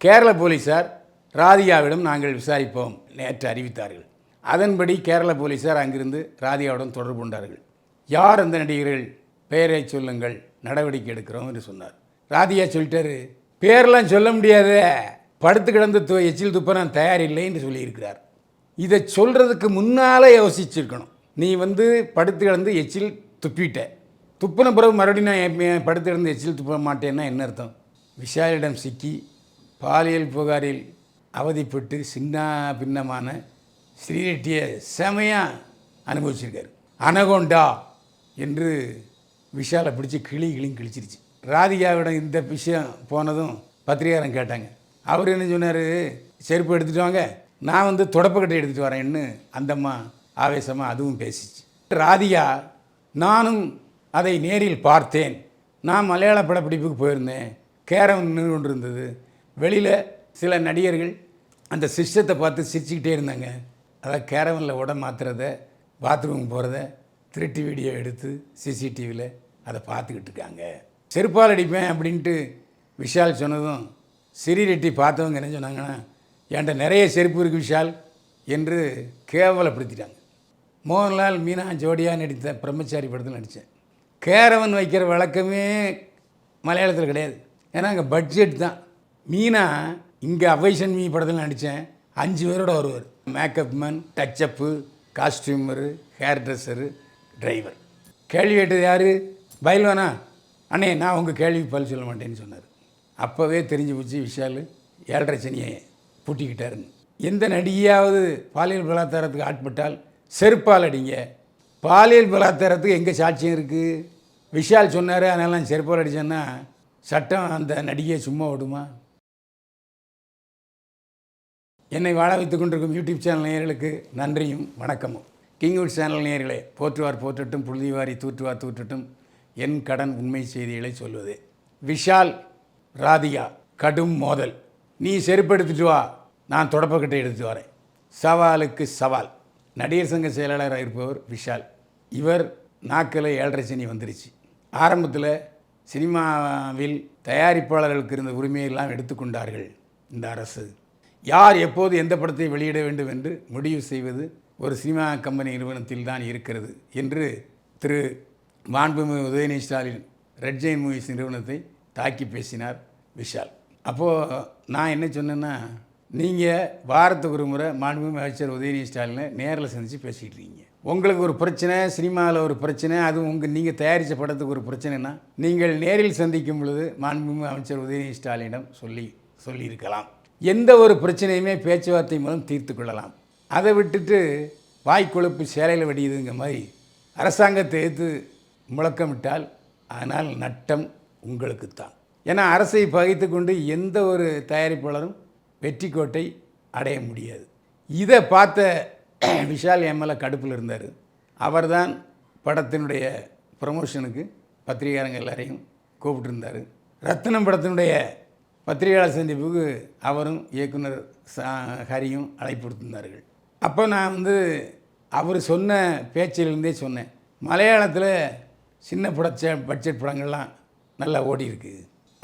கேரள போலீஸார் ராதிகாவிடம் நாங்கள் விசாரிப்போம் நேற்று அறிவித்தார்கள். அதன்படி கேரள போலீஸார் அங்கிருந்து ராதிகாவுடன் தொடர்பு கொண்டார்கள். யார் அந்த நடிகர்கள்? பெயரை சொல்லுங்கள் நடவடிக்கை எடுக்கிறோம் என்று சொன்னார். ராதிகா சொல்லிட்டாரு பேரெல்லாம் சொல்ல முடியாத படுத்து கிடந்து து எச்சில் துப்ப நான் தயாரில்லை என்று சொல்லியிருக்கிறார். இதை சொல்கிறதுக்கு முன்னால் யோசிச்சிருக்கணும். நீ வந்து படுத்து கிடந்து எச்சில் துப்பிட்ட துப்பின பிறகு மறுபடியும் நான் படுத்து கிடந்து எச்சில் துப்ப மாட்டேன்னா என்ன அர்த்தம்? விஷாலிடம் சிக்கி பாலியல் புகாரில் அவதிப்பட்டு சின்ன பின்னமான ஸ்ரீரெட்டியை செமையாக அனுபவிச்சிருக்காரு. அனகோண்டா என்று விஷாலை பிடிச்சி கிளி கிளியும் கிழிச்சிருச்சு. ராதிகாவிடம் இந்த விஷயம் போனதும் பத்திரிகாரன் கேட்டாங்க. அவர் என்ன சொன்னார்? செருப்பு எடுத்துட்டு வாங்க நான் வந்து தொடப்பக்கட்டை எடுத்துகிட்டு வரேன்னு அந்தம்மா ஆவேசமாக அதுவும் பேசிச்சு. ராதிகா நானும் அதை நேரில் பார்த்தேன். நான் மலையாள படப்பிடிப்புக்கு போயிருந்தேன். கேரம் நின்று கொண்டு இருந்தது வெளியில் சில நடிகர்கள் அந்த சிஸ்டத்தை பார்த்து சிரிச்சுக்கிட்டே இருந்தாங்க. அதாவது கேரவனில் உட மாத்துறத பாத்ரூம் போகிறத திருட்டு வீடியோ எடுத்து சிசிடிவியில் அதை பார்த்துக்கிட்டு இருக்காங்க. செருப்பால் அடிப்பேன் அப்படின்ட்டு விஷால் சொன்னதும் சிறி ரெட்டி பார்த்தவங்க என்ன சொன்னாங்கன்னா என்கிட்ட நிறைய செருப்பு இருக்குது விஷால்? என்று கேவலப்படுத்திட்டாங்க. மோகன்லால் மீனா ஜோடியாக நடித்த பிரம்மச்சாரி படத்தில் நடித்தேன் கேரவன் வைக்கிற வழக்கமே மலையாளத்தில் கிடையாது. ஏன்னா அங்கே பட்ஜெட் தான். மீனா இங்கே அவைசன் மீ படத்தில் நடித்தேன் அஞ்சு பேரோட வருவார். Makeup man touch up costumer hair dresser driver கேள்வி கேட்டது யார்? பயில்வானா அண்ணே நான் உங்கள் கேள்வி பதில் சொல்ல மாட்டேன்னு சொன்னார். அப்போவே தெரிஞ்சு போச்சு விஷால் ஏழரை சனியை பூட்டிக்கிட்டாருன்னு. எந்த நடிகையாவது பாலியல் பலாத்காரத்துக்கு ஆட்பட்டால் செருப்பால் அடிங்க. பாலியல் பலாத்காரத்துக்கு எங்கே சாட்சியம் இருக்குது விஷால் சொன்னார் அதனால் நான் செருப்பால் அடித்தேன்னா சட்டம் அந்த நடிகையை சும்மா விடுமா? என்னை வாழ வைத்துக் கொண்டிருக்கும் யூடியூப் சேனல் நேயர்களுக்கு நன்றியும் வணக்கமும். கிங்வுட் சேனல் நேயர்களே போற்றுவார் போற்றட்டும் புழுதிவாரி தூற்றுவார் தூற்றட்டும் என் கடன் உண்மை செய்திகளை சொல்வது. விஷால் ராதிகா கடும் மோதல். நீ செருப்படுத்திட்டு வா நான் தொடப்பக்கட்டை எடுத்துகிட்டு வரேன். சவாலுக்கு சவால். நடிகர் சங்க செயலாளராக இருப்பவர் விஷால். இவர் நாக்கில் ஏழரை சனி வந்துருச்சு. ஆரம்பத்தில் சினிமாவில் தயாரிப்பாளர்களுக்கு இருந்த உரிமையெல்லாம் எடுத்துக்கொண்டார்கள் இந்த அரசு. யார் எப்போது எந்த படத்தை வெளியிட வேண்டும் என்று முடிவு செய்வது ஒரு சினிமா கம்பெனி நிறுவனத்தில் தான் இருக்கிறது என்று திரு மாண்புமிகு Udhayanidhi Stalin Red Giant Movies நிறுவனத்தை தாக்கி பேசினார் விஷால். அப்போது நான் என்ன சொன்னேன்னா நீங்கள் வாரத்துக்கு ஒரு முறை மாண்புமிகு அமைச்சர் உதயநிதி ஸ்டாலினை நேரில் சந்தித்து பேசிகிட்டு இருக்கீங்க. உங்களுக்கு ஒரு பிரச்சனை சினிமாவில் ஒரு பிரச்சனை அதுவும் உங்கள் நீங்கள் தயாரித்த படத்துக்கு ஒரு பிரச்சனைனா நீங்கள் நேரில் சந்திக்கும் பொழுது மாண்புமிகு அமைச்சர் உதயநிதி ஸ்டாலினிடம் சொல்லி சொல்லியிருக்கலாம். எந்த ஒரு பிரச்சனையுமே பேச்சுவார்த்தை மூலம் தீர்த்து கொள்ளலாம். அதை விட்டுட்டு வாய்க்கொழுப்பு சேலையில் வெடியுதுங்க மாதிரி அரசாங்கத்தை எதிர்த்து முழக்கமிட்டால் ஆனால் நட்டம் உங்களுக்குத்தான். ஏன்னா அரசை பகைத்து கொண்டு எந்த ஒரு தயாரிப்பாளரும் வெற்றி கோட்டை அடைய முடியாது. இதை பார்த்த விஷால் எம்எல்ஏ கடுப்பில் இருந்தார். அவர்தான் படத்தினுடைய ப்ரமோஷனுக்கு பத்திரிகாரங்க எல்லாரையும் கூப்பிட்டுருந்தார். ரத்தினம் படத்தினுடைய பத்திரிகையாளர் சந்திப்புக்கு அவரும் இயக்குனர் ஹரியும் அழைப்பு கொடுத்திருந்தார்கள் அப்போ நான் வந்து அவர் சொன்ன பேச்சிலிருந்தே சொன்னேன். மலையாளத்தில் சின்ன படச்ச பட்ஜெட் படங்கள்லாம் நல்லா ஓடி இருக்கு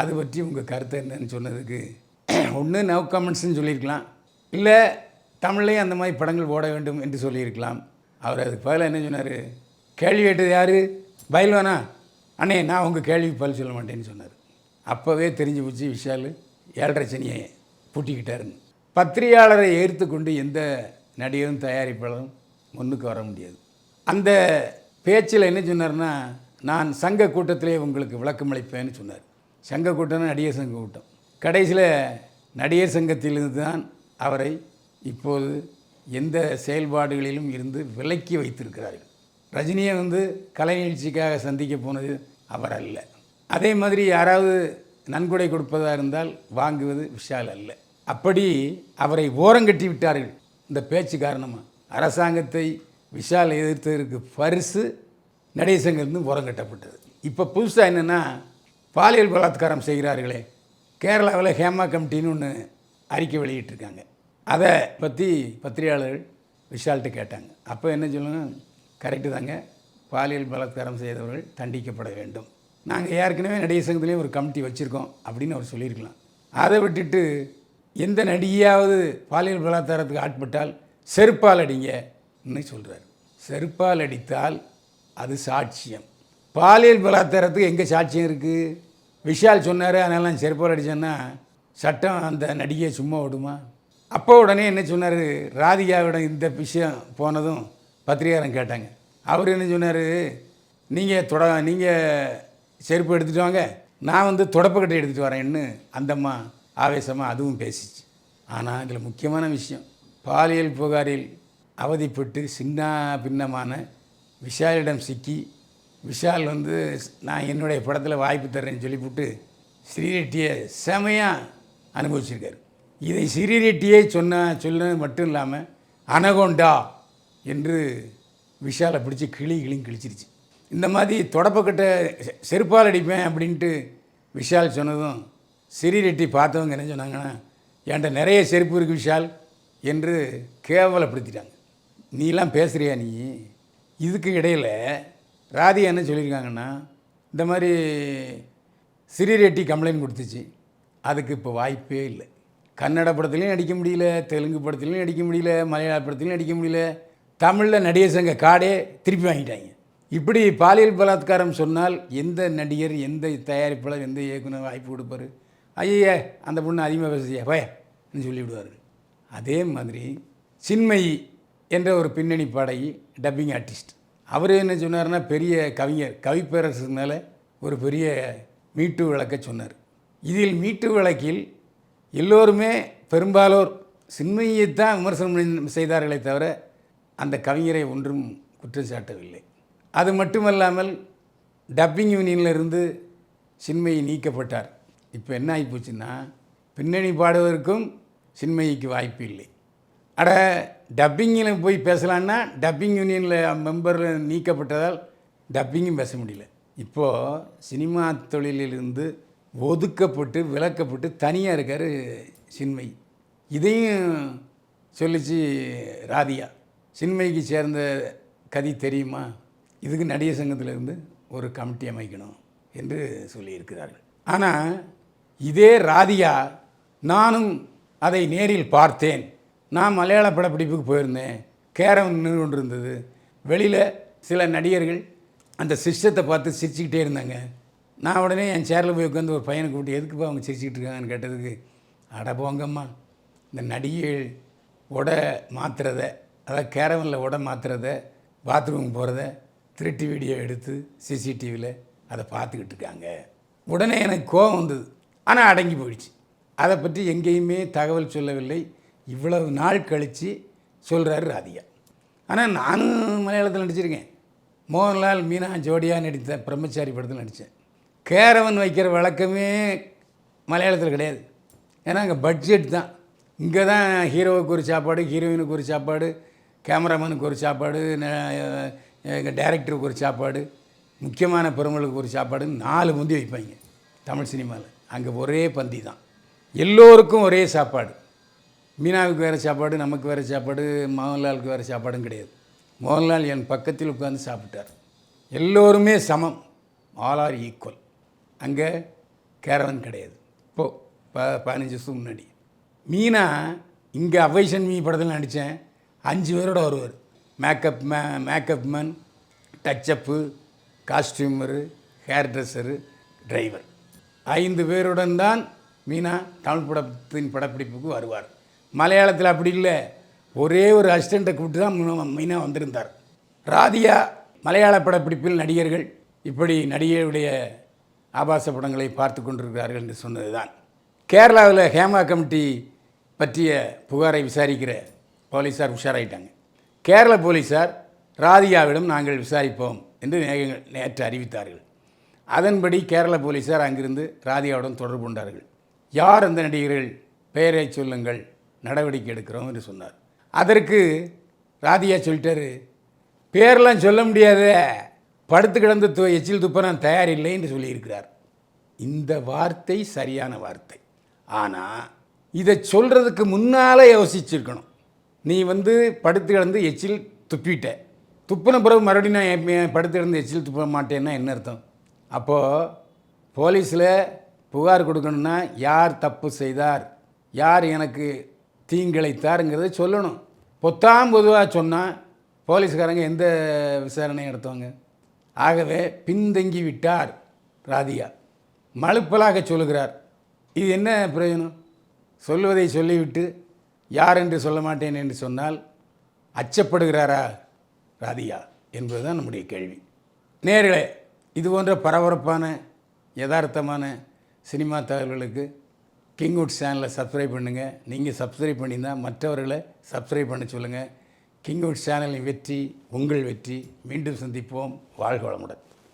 அது பற்றி உங்கள் கருத்து என்னன்னு சொன்னதுக்கு ஒன்று நவ் கமெண்ட்ஸ்னு சொல்லியிருக்கலாம். இல்லை தமிழ்லேயும் அந்த மாதிரி படங்கள் ஓட வேண்டும் என்று சொல்லியிருக்கலாம். அவர் அதுக்கு பதிலாக என்ன சொன்னார்? கேள்வி கேட்டது யார்? பயில்வானா? அண்ணே நான் உங்கள் கேள்விக்கு பதில் சொல்ல மாட்டேன்னு சொன்னார். அப்போவே தெரிஞ்சு போச்சு விஷால் ஏழரை சனியை பூட்டிக்கிட்டாருன்னு. பத்திரிகையாளரை ஏற்று கொண்டு எந்த நடிகரும் தயாரிப்பாளரும் முன்னுக்கு வர முடியாது. அந்த பேச்சில் என்ன சொன்னார்னா நான் சங்க கூட்டத்திலே உங்களுக்கு விளக்கம் அளிப்பேன்னு சொன்னார். சங்க கூட்டம்னா நடிகர் சங்க கூட்டம். கடைசியில் நடிகர் சங்கத்திலிருந்து தான் அவரை இப்போது எந்த செயல்பாடுகளிலும் இருந்து விலக்கி வைத்திருக்கிறார்கள். ரஜினியை வந்து கலை நிகழ்ச்சிக்காக சந்திக்க போனது அவர் அல்ல. அதே மாதிரி யாராவது நன்கொடை கொடுப்பதாக இருந்தால் வாங்குவது விஷால் அல்ல. அப்படி அவரை ஓரங்கட்டி விட்டார்கள். இந்த பேச்சு காரணமாக அரசாங்கத்தை விஷால் எதிர்த்ததற்கு பரிசு நடேசங்கிருந்து ஓரங்கட்டப்பட்டது இப்போ புதுசாக என்னென்னா பாலியல் பலாத்காரம் செய்கிறார்களே. கேரளாவில் ஹேமா கமிட்டின்னு ஒன்று அறிக்கை வெளியிட்டிருக்காங்க. அதை பற்றி பத்திரிகையாளர்கள் விஷால்கிட்ட கேட்டாங்க. அப்போ என்ன சொல்லணும்? கரெக்டு தாங்க. பாலியல் பலாத்காரம் செய்தவர்கள் தண்டிக்கப்பட வேண்டும். நாங்கள் ஏற்கனவே நடிகை சங்கத்திலேயே ஒரு கமிட்டி வச்சுருக்கோம் அப்படின்னு அவர் சொல்லியிருக்கலாம். அதை விட்டுட்டு எந்த நடிகையாவது பாலியல் பலாத்காரத்துக்கு ஆட்பட்டால் செருப்பால் அடிங்கன்னு சொல்கிறார் செருப்பால் அடித்தால் அது சாட்சியம். பாலியல் பலாத்காரத்துக்கு எங்கே சாட்சியம் இருக்குது விஷால் சொன்னார் அதனால நான் செருப்பால் அடித்தேன்னா சட்டம் அந்த நடிகையை சும்மா விடுமா? அப்போ உடனே என்ன சொன்னார்? ராதிகாவிடம் இந்த விஷயம் போனதும் பத்திரிகாரம் கேட்டாங்க. அவர் என்ன சொன்னார்? நீங்கள் தொட நீங்கள் செருப்பு எடுத்துகிட்டு வாங்க. நான் வந்து தொடப்பக்கட்டை எடுத்துகிட்டு வரேன்னு அந்தம்மா ஆவேசமாக அதுவும் பேசிச்சு. ஆனால் இதில் முக்கியமான விஷயம் பாலியல் புகாரில் அவதிப்பட்டு சின்ன பின்னமான விஷாலிடம் சிக்கி விஷால் வந்து நான் என்னுடைய படத்தில் வாய்ப்பு தர்றேன்னு சொல்லிவிட்டு ஸ்ரீரெட்டியை செமையாக அனுபவிச்சிருக்காரு. இதை ஸ்ரீரெட்டியே சொன்ன சொன்னது மட்டும் இல்லாமல் அனகோண்டா என்று விஷாலை பிடிச்சி கிளி கிளியும் கிழிச்சிருச்சு. இந்த மாதிரி தொடப்பக்கிட்ட செ- செருப்பால் அடிப்பேன் அப்படின்ட்டு விஷால் சொன்னதும் ஸ்ரீரெட்டி பார்த்தவங்க என்ன சொன்னாங்கன்னா என்கிட்ட நிறைய செருப்பு இருக்குது விஷால்? என்று கேவலப்படுத்திட்டாங்க. நீலாம் பேசுகிறியா நீ? இதுக்கு இடையில் ராதியா என்ன சொல்லியிருக்காங்கன்னா இந்த மாதிரி ஸ்ரீரெட்டி கம்ப்ளைண்ட் கொடுத்துச்சு. அதுக்கு இப்போ வாய்ப்பே இல்லை. கன்னட படத்துலையும் நடிக்க முடியல தெலுங்கு படத்துலையும் நடிக்க முடியல மலையாள படத்துலையும் நடிக்க முடியல. தமிழில் நடிகர் சங்க காடே திருப்பி வாங்கிட்டாங்க. இப்படி பாலியல் பலாத்காரம் சொன்னால் எந்த நடிகர் எந்த தயாரிப்பாளர் எந்த இயக்குனர் வாய்ப்பு கொடுப்பாரு? ஐயே அந்த பொண்ணு அதிகமாக பேசுறியா? பயன்னு சொல்லிவிடுவார். அதே மாதிரி சின்மயி என்ற ஒரு பின்னணி பாடகி டப்பிங் ஆர்டிஸ்ட் அவர் என்ன சொன்னார்னா பெரிய கவிஞர் கவிப்பேரசுனால ஒரு பெரிய மீட்டு விளக்க சொன்னார். இதில் மீட்டு விளக்கில் எல்லோருமே பெரும்பாலோர் சின்மையைத்தான் விமர்சனம் செய்தார்களே தவிர அந்த கவிஞரை ஒன்றும் குற்றம் சாட்டவில்லை. அது மட்டுமல்லாமல் டப்பிங் யூனியனிலிருந்து சின்மயி நீக்கப்பட்டார். இப்போ என்ன ஆகிப்போச்சுன்னா பின்னணி பாடுவதற்கும் சின்மயிக்கு வாய்ப்பு இல்லை. அட டப்பிங்கில் போய் பேசலான்னா டப்பிங் யூனியனில் மெம்பரில் நீக்கப்பட்டதால் டப்பிங்கும் பேச முடியல. இப்போது சினிமா தொழிலிலிருந்து ஒதுக்கப்பட்டு விலக்கப்பட்டு தனியாக இருக்கார் சின்மை இதையும் சொல்லிச்சு ராதியா சின்மைக்கு சேர்ந்த கதி தெரியுமா? இதுக்கு நடிகர் சங்கத்திலிருந்து ஒரு கமிட்டி அமைக்கணும் என்று சொல்லியிருக்கிறார்கள். ஆனால் இதே ராதியா நானும் அதை நேரில் பார்த்தேன். நான் மலையாள படப்பிடிப்புக்கு போயிருந்தேன். கேரம் நின்று கொண்டு இருந்தது வெளியில் சில நடிகர்கள் அந்த சிஸ்டத்தை பார்த்து சிரிச்சுக்கிட்டே இருந்தாங்க. நான் உடனே என் சேரில் போய் உட்காந்து ஒரு பையனை கூப்பிட்டு எதுக்குப்பா அவங்க சிரிச்சுக்கிட்டு இருக்காங்கன்னு கேட்டதுக்கு அட போங்கம்மா இந்த நடிகைகள் உடை மாற்றுறத அதாவது கேரவனில் உடை மாற்றுறத பாத்ரூம் போகிறத திருட்டு வீடியோ எடுத்து சிசிடிவியில் அதை பார்த்துக்கிட்டு இருக்காங்க உடனே எனக்கு கோபம் வந்தது. ஆனால் அடங்கி போயிடுச்சு. அதை பற்றி எங்கேயுமே தகவல் சொல்லவில்லை. இவ்வளவு நாள் கழித்து சொல்கிறாரு ராதிகா. ஆனால் நானும் மலையாளத்தில் நடிச்சிருக்கேன். மோகன்லால் மீனா ஜோடியாக நடித்த பிரம்மச்சாரி படத்தில் நடித்தேன் கேரவன் வைக்கிற வழக்கமே மலையாளத்தில் கிடையாது. ஏன்னா அங்கே பட்ஜெட் தான். இங்கே தான் ஹீரோவுக்கு ஒரு சாப்பாடு ஹீரோயினுக்கு ஒரு சாப்பாடு கேமராமேனுக்கு ஒரு சாப்பாடு எங்கள் டைரக்டருக்கு ஒரு சாப்பாடு முக்கியமான பெருமளுக்கு ஒரு சாப்பாடு நாலு முந்தி வைப்பாங்க தமிழ் சினிமாவில். அங்கே ஒரே பந்தி தான். எல்லோருக்கும் ஒரே சாப்பாடு. மீனாவுக்கு வேறு சாப்பாடு நமக்கு வேறு சாப்பாடு மோகன்லாலுக்கு வேறு சாப்பாடும் கிடையாது. மோகன்லால் என் பக்கத்தில் உட்காந்து சாப்பிட்டார். எல்லோருமே சமம். ஆல் ஆர் ஈக்குவல் அங்கே கேரவன் கிடையாது. இப்போ ப பதினஞ்சு வருஷத்துக்கு முன்னாடி. மீனா இங்கே அவைசன் மீ படத்தில் நடித்தேன். அஞ்சு பேரோட வருவார். மேக்கப் மே makeup man touch up costumer hair dresser driver ஐந்து பேருடன் தான் மீனா தமிழ் படத்தின் படப்பிடிப்புக்கு வருவார். மலையாளத்தில் அப்படி இல்லை. ஒரே ஒரு அசிஸ்டண்ட்டை கூப்பிட்டு தான் மீனா- வந்திருந்தார். ராதியா மலையாள படப்பிடிப்பில் நடிகர்கள் இப்படி நடிகையுடைய ஆபாச படங்களை பார்த்து கொண்டிருக்கிறார்கள் என்று சொன்னதுதான். கேரளாவில் ஹேமா கமிட்டி பற்றிய புகாரை விசாரிக்கிற போலீஸார் உஷாராயிட்டாங்க. கேரள போலீஸார் ராதிகாவிடம் நாங்கள் விசாரிப்போம் என்று நேற்று அறிவித்தார்கள். அதன்படி கேரள போலீஸார் அங்கிருந்து ராதிகாவுடன் தொடர்பு கொண்டார்கள். யார் அந்த நடிகர்கள்? பெயரை சொல்லுங்கள் நடவடிக்கை எடுக்கிறோம் என்று சொன்னார். அதற்கு ராதிகா சொல்லிட்டாரு பேரெல்லாம் சொல்ல முடியாதே படுத்து கிடந்து து எச்சில் துப்ப நான் தயாரில்லை என்று சொல்லியிருக்கிறார். இந்த வார்த்தை சரியான வார்த்தை. ஆனால் இதை சொல்கிறதுக்கு முன்னால் யோசிச்சிருக்கணும். நீ வந்து படுத்து கிடந்து எச்சில் துப்பிட்ட. துப்பின பிறகு மறுபடியும் நான் படுத்து கிடந்து எச்சில் துப்ப மாட்டேன்னா என்ன அர்த்தம்? அப்போது போலீஸில் புகார் கொடுக்கணும்னா யார் தப்பு செய்தார்? யார் எனக்கு தீங்கிழைத்தாருங்கிறத சொல்லணும். பொத்தாம் பொதுவாக சொன்னால் போலீஸ்காரங்க எந்த விசாரணை நடத்துவாங்க? ஆகவே பின்தங்கி விட்டார் ராதியா மழுப்பலாக சொல்லுகிறார். இது என்ன பிரயோஜனம் சொல்லுவதை சொல்லிவிட்டு யார் என்று சொல்ல மாட்டேன் என்று சொன்னால் அச்சப்படுகிறாரா ராதியா என்பதுதான் நம்முடைய கேள்வி. நேர்களே இது போன்ற பரபரப்பான யதார்த்தமான சினிமா தகவல்களுக்கு கிங்வுட் சேனலை சப்ஸ்கிரைப் பண்ணுங்கள் நீங்கள் சப்ஸ்கிரைப் பண்ணியிருந்தால் மற்றவர்களை சப்ஸ்கிரைப் பண்ண சொல்லுங்கள் கிங்வுட் சேனலின் வெற்றி உங்கள் வெற்றி. மீண்டும் சந்திப்போம். வாழ்க வளமுடன்.